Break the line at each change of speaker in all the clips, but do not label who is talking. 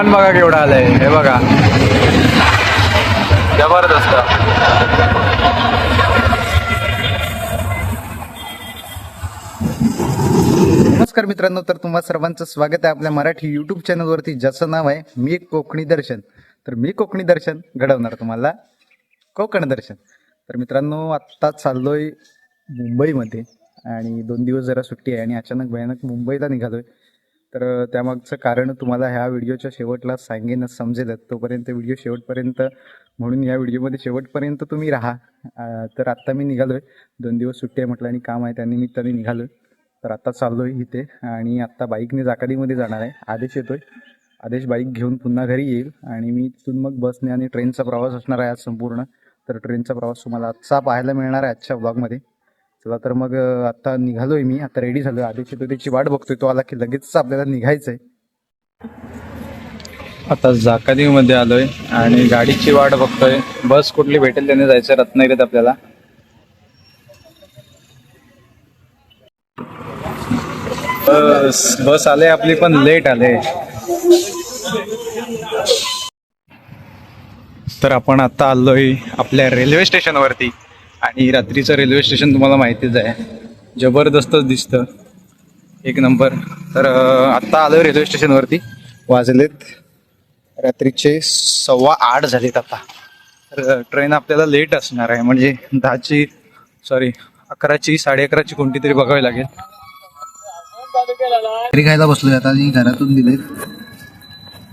विमान बघा केवढं आलंय. हे बघा. जबरदस्त.
नमस्कार मित्रांनो तर तुम्हा सर्वांचं स्वागत आहे आपल्या मराठी युट्यूब चॅनलवरती ज्याचं नाव आहे मी कोकणी दर्शन. तर मी कोकणी दर्शन घडवणार तुम्हाला. कोकण दर्शन. तर मित्रांनो आत्ता चाललोय मुंबईमध्ये. आणि दोन दिवस जरा सुट्टी आहे आणि अचानक भयानक मुंबईला निघालोय. तर त्यामागचं कारण तुम्हाला ह्या व्हिडिओच्या शेवटला सांगेन समजेलच. तोपर्यंत व्हिडिओ शेवटपर्यंत म्हणून या व्हिडिओमध्ये शेवटपर्यंत तुम्ही राहा. तर आत्ता मी निघालोय. दोन दिवस सुट्टी आहे म्हटलं आणि काम आहे त्यानिमित्ताने निघालोय. तर आता चाललोय इथे आणि आत्ता बाईकने जाकाडीमध्ये जाणार आहे. आदेश येतोय. आदेश बाईक घेऊन पुन्हा घरी येईल आणि मी तिथून मग बसने आणि ट्रेनचा प्रवास असणार आहे आज संपूर्ण. तर ट्रेनचा प्रवास तुम्हाला आजचा पाहायला मिळणार आहे आजच्या ब्लॉगमध्ये चला तर मग आता निघालोय मी आता रेडी झालोय. आदेश येतोय त्याची वाट बघतोय तो आला की लगेच आपल्याला निघायचंय.
आता जाकालीमध्ये आलोय आणि गाडीची वाट बघतोय. बस कुठली भेटेल त्याने जायचं रत्नागिरीत आपल्याला. बस बस आले आपली पण लेट आले. तर आपण आता आलोय आपल्या रेल्वे स्टेशनवरती. आणि रात्रीचं रेल्वे स्टेशन तुम्हाला माहितीच आहे. जबरदस्तच दिसतं. एक नंबर. तर आत्ता आलो रेल्वे स्टेशनवरती. वाजलेत रात्रीचे सव्वा आठ झालेत आता. तर ट्रेन आपल्याला लेट असणार आहे. म्हणजे दहाची सॉरी अकराची साडे अकराची कोणती तरी बघावी लागेल.
तरी खायला बसलो आता. मी घरातून दिलेत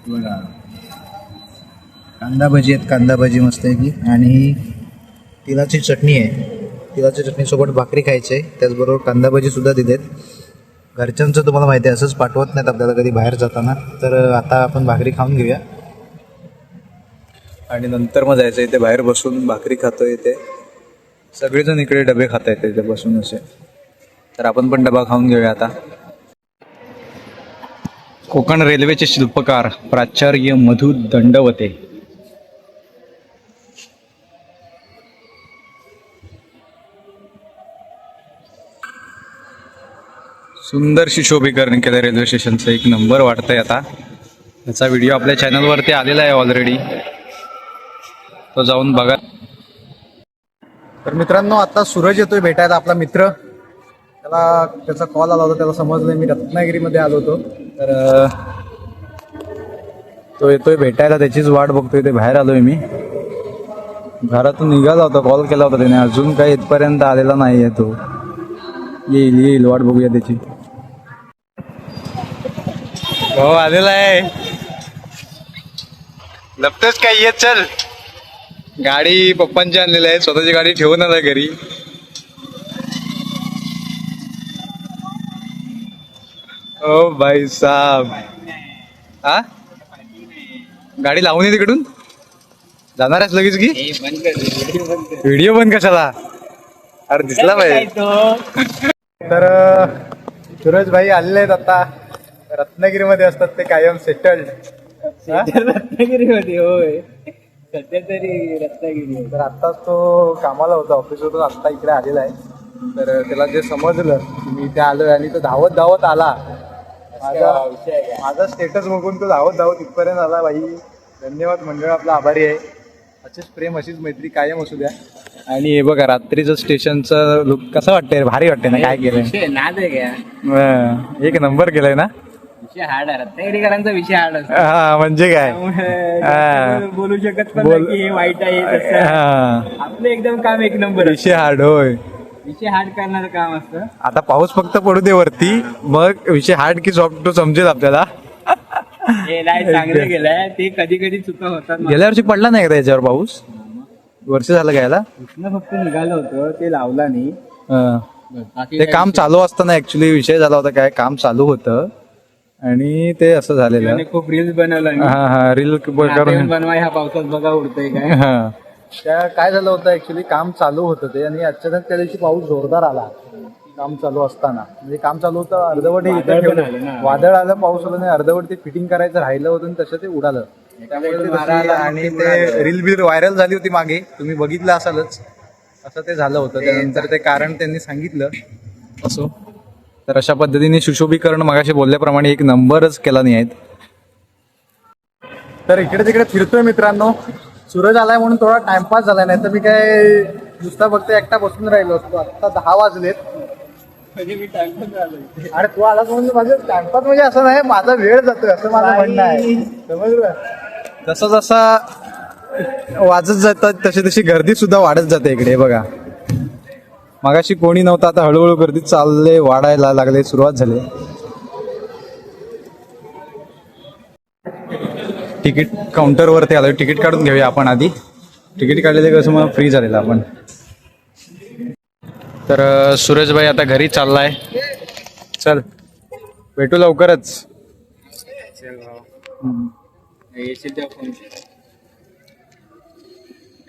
बघा. कांदा भजी आहेत. कांदा भजी मस्त आहे. की आणि तिलाची चटणी आहे. तिलाची चटणीसोबत भाकरी खायची आहे. त्याचबरोबर कांदा भजीसुद्धा दिलेत. घरच्यांचं तुम्हाला माहिती आहे असंच पाठवत नाहीत आपल्याला कधी बाहेर जाताना. तर आता आपण भाकरी खाऊन घेऊया.
आणि नंतर मग जायचं इथे बाहेर बसून भाकरी खातो इथे. सगळेजण इकडे डबे खाता येते इथे बसून असे. तर आपण पण डबा खाऊन घेऊया आता. कोकण रेल्वेचे शिल्पकार प्राचार्य मधु दंडवते. सुंदर शोभीकरण केलं रेल्वे स्टेशनचं. एक नंबर वाटतंय आता. त्याचा व्हिडिओ आपल्या चॅनलवरती आलेला आहे ऑलरेडी तो जाऊन बघा.
तर मित्रांनो आता सूरज येतोय भेटायला आपला मित्र. त्याला त्याचा कॉल आला होता त्याला समजलं मी रत्नागिरीमध्ये आलो होतो.
तर तो येतोय भेटायला. त्याचीच वाट बघतोय. ते बाहेर आलोय मी. घरातून निघाला होता. कॉल केला होता त्याने. अजून काही इथपर्यंत आलेला नाही आहे तो. येईल येईल. वाट बघूया त्याची. हो आलेला आहे. लपतेच काय? येत चल. गाडी पप्पांची आणलेली आहे. स्वतःची गाडी ठेवून आला घरी. ओ भाई साहब हा गाडी लावून ये तिकडून. जाणार आहेस लगेच की? व्हिडिओ बंद कशाला? अरे दिसला पाहिजे
तर सूरज भाई आलेले आहेत आता. रत्नागिरीमध्ये असतात ते कायम सेटल्ड
रत्नागिरीमध्ये होय. सध्या तरी रत्नागिरी.
तर आत्ताच तो कामाला होता ऑफिसवरून आत्ता इकडे आलेला आहे. तर त्याला जे समजलं की मी इथे आलोय आणि तो धावत धावत आला. माझा माझा स्टेटस बघून तो धावत धावत इथपर्यंत आला बाई धन्यवाद मंडळ. आपला आभारी आहे. असेच प्रेम अशीच मैत्री कायम असू द्या.
आणि हे बघा रात्रीचं स्टेशनचं लुक कसं वाटतंय? भारी वाटतंय ना काय केलंय?
नाद आहे का?
एक नंबर केलंय ना?
विषय हार्ड आहे. विषय हार्ड असतो.
हा म्हणजे काय? हा.
बोलू शकत पण
बोल-
नाही की हे वाईट आहे हे तसं आहे.
हा
आपलं एकदम काम एक नंबर
विषय हार्ड होय.
विषय हार्ड करणारं काम असतं.
आता पाऊस फक्त पडू दे वरती. मग विषय हार्ड की सॉफ्ट तो समजेल आपल्याला.
हे नाही चांगलं गेलंय. ते कधी कधी चुका होतात
गेल्या वर्षी पडला नाही का याच्यावर पाऊस? वर्ष झालं घ्यायला?
कृष्ण फक्त निघालं होतं ते लावला नाही.
ते काम चालू असताना ऍक्च्युली विषय झाला होता काय? काम चालू होतं. आणि ते असं झालेलं.
त्याने खूप रील्स बनवला मी.
हा हा रील करून.
येऊन बनवा ह्या पावसात बघा उडतंय काय.
हा.
त्या काय झालं होतं ऍक्च्युली काम चालू होतं ते आणि अचानक त्या दिवशी पाऊस जोरदार आला. काम चालू असताना. म्हणजे काम चालू होतं अर्धवट हे इथं
वादळ पण
ठेवलं.
आलं ना.
वादळ आलं पाऊस आलं नाही अर्धवट ते फिटिंग करायचं राहिलं होतं आणि तसं ते उडालं. त्यामुळे ते तशी- आणि ते रील बिल व्हायरल झाली होती मागे. तुम्ही बघितलं असालच. असं ते झालं होतं. त्यानंतर ते कारण त्यांनी सांगितलं.
असो. तर अशा पद्धतीने सुशोभीकरण मगाशी बोलल्याप्रमाणे एक नंबरच केला नाही आहेत
तर इकडे तिकडे फिरतोय मित्रांनो. सूरज आलाय म्हणून थोडा टाइमपास झालाय नाही तर मी काय नुसता फक्त एकटा बसून राहिलो असतो. आता दहा वाजलेत.
म्हणजे
अरे तू आलास म्हणजे माझं टाइमपास म्हणजे असं नाही माझा वेळ जातोय असं माझं म्हणणं आहे. समजलं? जसा जसा वाजत जातात तशी तशी गर्दी सुद्धा वाढत जाते इकडे बघा. मगाशी कोणी नव्हतं आता हळूहळू गर्दी चालले वाढायला लागले सुरुवात झाली. तिकीट काउंटरवरती आलो तिकीट काढून घेऊया आपण आधी. तिकीट काढलेले कसं मग फ्री झालेलं आपण. तर अं, सूरजभाई आता घरी चाललाय. चल भेटू लवकरच.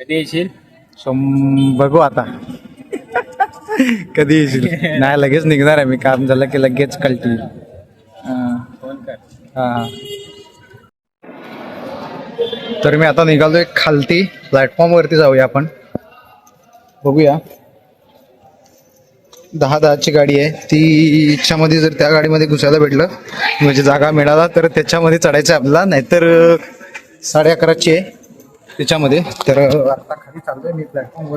येशील
बघू आता. कधी येशील? नाही लगेच निघणार आहे मी. काम झालं की लगेच कळतील. हा. तर मी आता निघालोय खालती प्लॅटफॉर्म वरती जाऊया आपण. बघूया. दहा दहाची गाडी आहे. ती इच्छामध्ये जर त्या गाडीमध्ये घुसायला भेटलं म्हणजे जागा मिळाला तर त्याच्यामध्ये चढायचं आहे आपल्याला. नाहीतर साडे अकराची आहे त्याच्यामध्ये. तर आता खाली चाललोय मी प्लॅटफॉर्म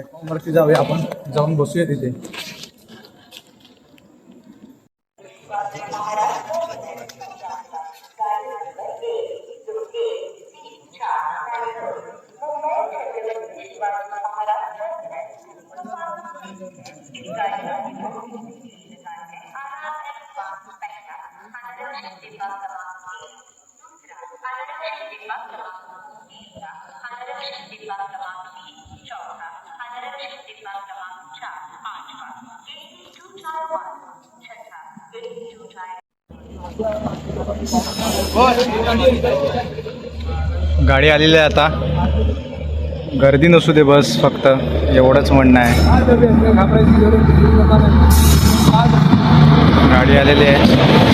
वरती प्लॅटफॉर्म वरती जाऊया आपण जाऊन बसूया तिथे. गाडी आलेली आहे आता. गर्दी नसू दे बस फक्त एवढंच म्हणणं आहे. गाडी आलेली आहे.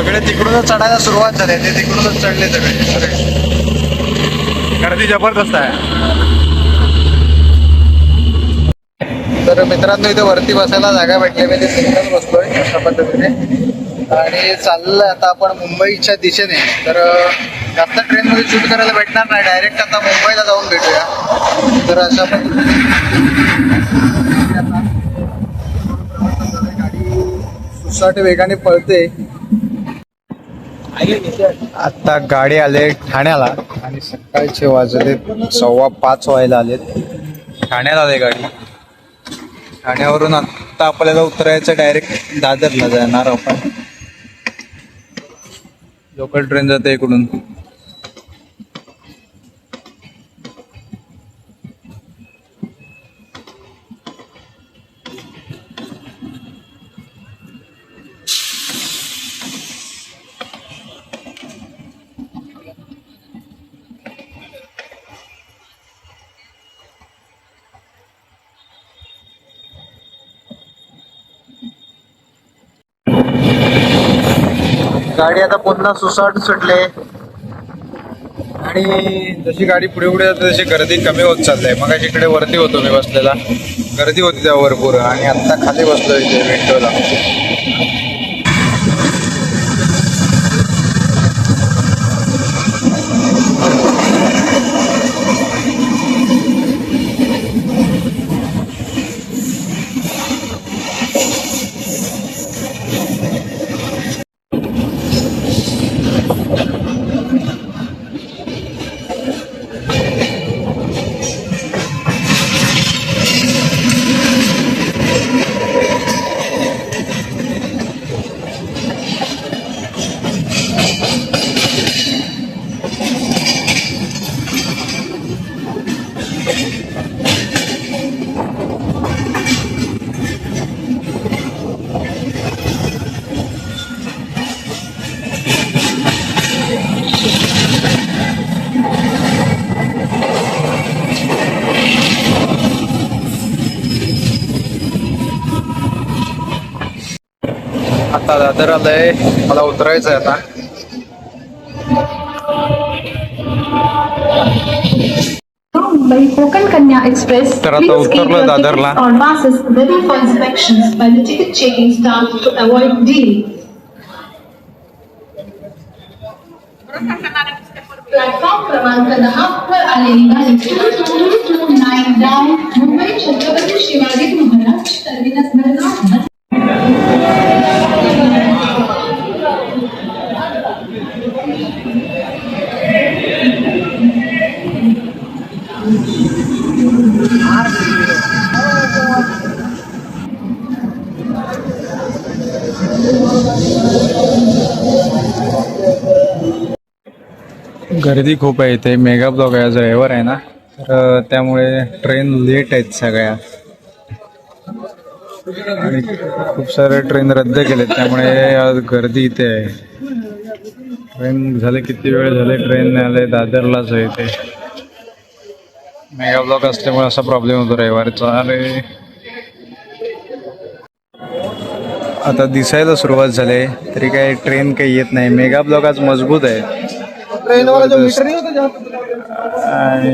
सगळे तिकडूनच चढायला सुरुवात झाली. ते तिकडूनच चढले सगळे. सगळे गर्दी जबरदस्त आहे. तर मित्रांनो इथे वरती बसायला जागा भेटली. मी ते सिंगल बसलोय अशा पद्धतीने. आणि चाललं आता आपण मुंबईच्या दिशेने. तर जास्त ट्रेनमध्ये शूट करायला भेटणार नाही. डायरेक्ट आता मुंबईला जाऊन भेटूया. तर अशा पद्धतीने. गाडी सुसाट वेगाने पळते. आता गाडी आले ठाण्याला. आणि सकाळचे वाजले सव्वा पाच व्हायला आलेत ठाण्याला आले गाडी. ठाण्यावरून आता आपल्याला उतरायचं डायरेक्ट दादरला जाणार आपण. लोकल ट्रेन जाते इकडून. गाडी आता पुन्हा सुसाट सुटले. आणि जशी गाडी पुढे पुढे जाते तशी गर्दी कमी होत चाललंय मग इकडे वरती होतो मी बसलेला. गर्दी होती त्या भरपूर आणि आता खाली बसलो इथे विंडोला. आता आलंय मला उतरायचं आहे आता
Mumbai Konkan Kanya Express.
तर आता उतरलो दादरला.
प्लॅटफॉर्म क्रमांक दहा वर आलेली गाडी two nine down Mumbai Chhatrapati Shivaji Maharaj terminus
गर्दी खूप आहे इथे. मेगा ब्लॉग आहे ड्रायव्हर आहे ना. तर त्यामुळे ट्रेन लेट आहेत सगळ्या. आणि खूप सारे ट्रेन रद्द केलेत त्यामुळे आज गर्दी इथे आहे. ट्रेन झाले किती वेळ झाले? ट्रेन आले दादरलाच आहे इथे. मेगा ब्लॉक असल्यामुळे असा प्रॉब्लेम होतो रविवारचा. अरे. आता दिसायला सुरुवात झाली आहे तरी काय ट्रेन काही येत नाही. मेगा ब्लॉक आज मजबूत आहे. आणि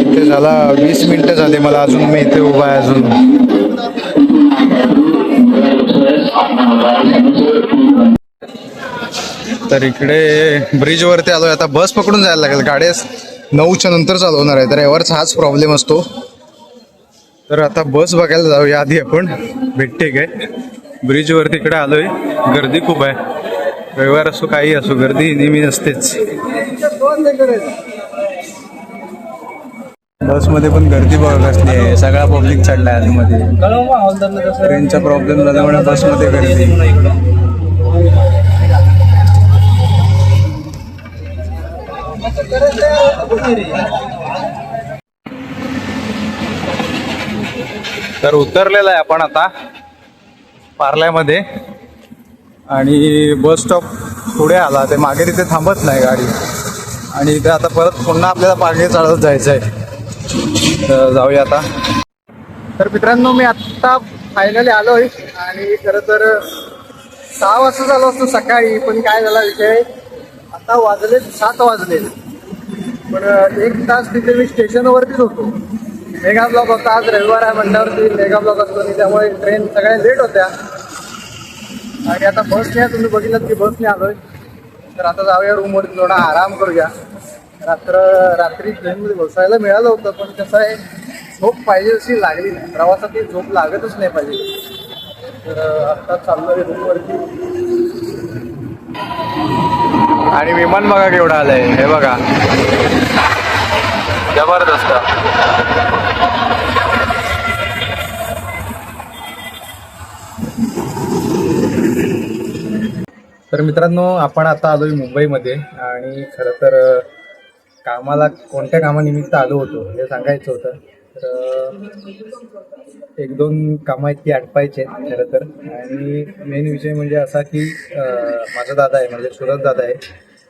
इथे झाला वीस मिनिटं झाले मला अजून मी इथे उभा आहे अजून. तर इकडे ब्रिज वरती आलोय. आता बस पकडून जायला लागेल. गाड्या नऊच्या नंतर चालवणार आहे. तर यावरच हाच प्रॉब्लेम असतो. तर आता बस बघायला जाऊया आधी आपण. भेटते काय? ब्रिज वरती इकडे आलोय. गर्दी खूप आहे. रविवार असो काही असो गर्दी नेहमी नसतेच बसमध्ये पण गर्दी कसली आहे. सगळा पब्लिक चढलाय आतमध्ये. ट्रेनचा प्रॉब्लेम झाल्यामुळे बसमध्ये गर्दी. तर उतरलेला आहे आपण आता पार्ल्यामध्ये. आणि बस स्टॉप पुढे आला. ते मागे तिथे थांबत नाही गाडी. आणि इथे आता परत पुन्हा आपल्याला मागे चालत जायचं आहे तर जाऊया आता.
तर मित्रांनो मी आत्ता फायनली आलोय. आणि खरं तर सहा वाजता झालो असतो सकाळी पण काय झाला विषय? आता वाजले सात वाजले. पण एक तास तिथे मी स्टेशनवरतीच होतो. मेगा ब्लॉक होता आज रविवार आहे म्हटल्यावरती मेगा ब्लॉक असतो आणि त्यामुळे ट्रेन सगळ्या लेट होत्या. आणि आता बसने तुम्ही बघितलं की बसने आलोय. तर आता जाऊया रूमवरती थोडा आराम करूया. रात्र रात्री ट्रेनमध्ये बसायला मिळालं होतं पण कसं आहे झोप पाहिजे अशी लागली नाही. प्रवासात ती झोप लागतच नाही पाहिजे. तर आता चाललोय रूमवरती
आणि विमान बघा केवढं आलंय. हे बघा. जबरदस्त.
तर मित्रांनो आपण आता आलोय मुंबईमध्ये आणि खरं तर कामाला कोणत्या कामानिमित्त आलो होतो हे सांगायचं होतं. तर एक दोन कामं आहेत ती आटपायची खरं तर. आणि मेन विषय म्हणजे असा की माझा दादा आहे म्हणजे सुरत दादा आहे.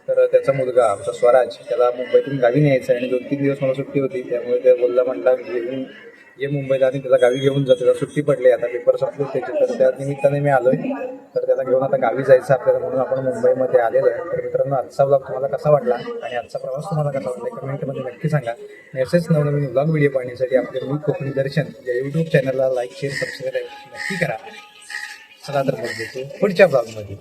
तर त्याचा मुलगा आमचा स्वराज त्याला मुंबईतून गावी न्यायचा आहे आणि दोन तीन दिवस मला सुट्टी होती त्यामुळे ते बोलला म्हटला घेऊन ये मुंबईला आणि त्याला गावी घेऊन जातो. त्याला सुट्टी पडली आता पेपर संपले त्याचे. तर त्या निमित्ताने मी आलोय. तर त्याला घेऊन आता गावी जायचं आपल्याला म्हणून आपण मुंबईमध्ये आलेलो आहे. तर मित्रांनो आजचा ब्लॉग तुम्हाला कसा वाटला? आणि आजचा प्रवास तुम्हाला कसा वाटला? कमेंटमध्ये नक्की सांगा. असेच नवनवीन ब्लॉग व्हिडिओ पाहण्यासाठी आपले मी कोकणी दर्शन या यूट्यूब चॅनलला लाईक शेअर सबस्क्राईब नक्की करा. चला तर मग भेटू पुढच्या ब्लॉगमध्ये